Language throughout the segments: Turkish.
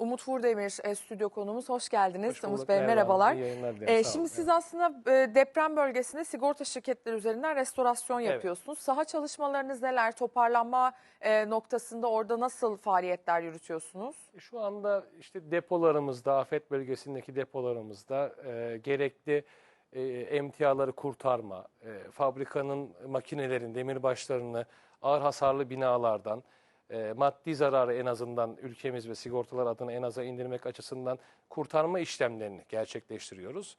Umut Vurdemir e, stüdyo konuğumuz. Hoş geldiniz. Hoş Umut. Bey Merhaba, merhabalar. dilerim. E, şimdi siz aslında e, deprem bölgesinde sigorta şirketleri üzerinden restorasyon Evet. yapıyorsunuz. Saha çalışmalarınız neler? Toparlanma e, noktasında orada nasıl faaliyetler yürütüyorsunuz? Şu anda işte depolarımızda, afet bölgesindeki depolarımızda e, gerekli e, emtiaları kurtarma, e, fabrikanın makinelerini, demirbaşlarını ağır hasarlı binalardan, e, maddi zararı en azından ülkemiz ve sigortalar adına en aza indirmek açısından kurtarma işlemlerini gerçekleştiriyoruz.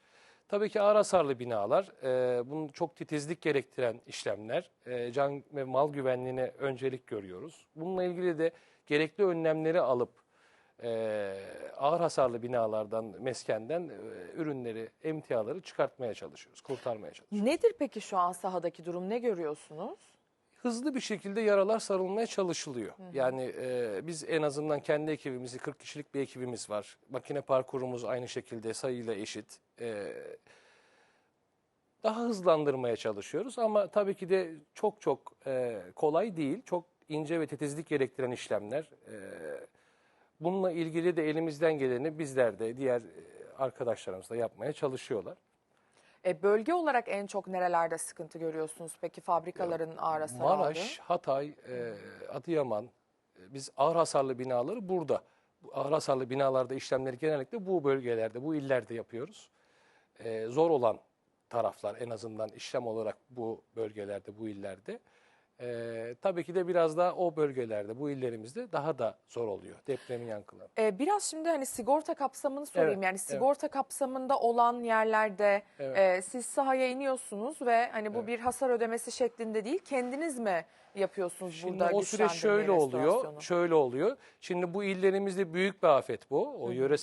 Tabii ki ağır hasarlı binalar, e, bunun çok titizlik gerektiren işlemler, e, can ve mal güvenliğine öncelik görüyoruz. Bununla ilgili de gerekli önlemleri alıp e, ağır hasarlı binalardan, meskenden e, ürünleri, emtiaları çıkartmaya çalışıyoruz, kurtarmaya çalışıyoruz. Nedir peki şu an sahadaki durum? Ne görüyorsunuz? Hızlı bir şekilde yaralar sarılmaya çalışılıyor. Yani e, biz en azından kendi ekibimizi, 40 kişilik bir ekibimiz var. Makine parkurumuz aynı şekilde sayıyla eşit. E, daha hızlandırmaya çalışıyoruz ama tabii ki de çok çok e, kolay değil. Çok ince ve titizlik gerektiren işlemler. E, bununla ilgili de elimizden geleni bizler de diğer e, arkadaşlarımız da yapmaya çalışıyorlar. E, bölge olarak en çok nerelerde sıkıntı görüyorsunuz peki fabrikaların ağır hasar aldığı? Maraş, Hatay, e, Adıyaman, e, biz ağır hasarlı binaları burada. Bu ağır hasarlı binalarda işlemleri genellikle bu bölgelerde, bu illerde yapıyoruz. E, zor olan taraflar en azından işlem olarak bu bölgelerde, bu illerde. E, tabii ki de biraz daha o bölgelerde, bu illerimizde daha da zor oluyor depremin yankıları. E, biraz şimdi hani sigorta kapsamını sorayım. Evet, yani evet. sigorta kapsamında olan yerlerde Evet. e, siz sahaya iniyorsunuz ve hani bu Evet. bir hasar ödemesi şeklinde değil kendiniz mi yapıyorsunuz Şimdi burada o süreç şöyle oluyor, şöyle oluyor. Şimdi bu illerimizde büyük bir afet bu. O yöresel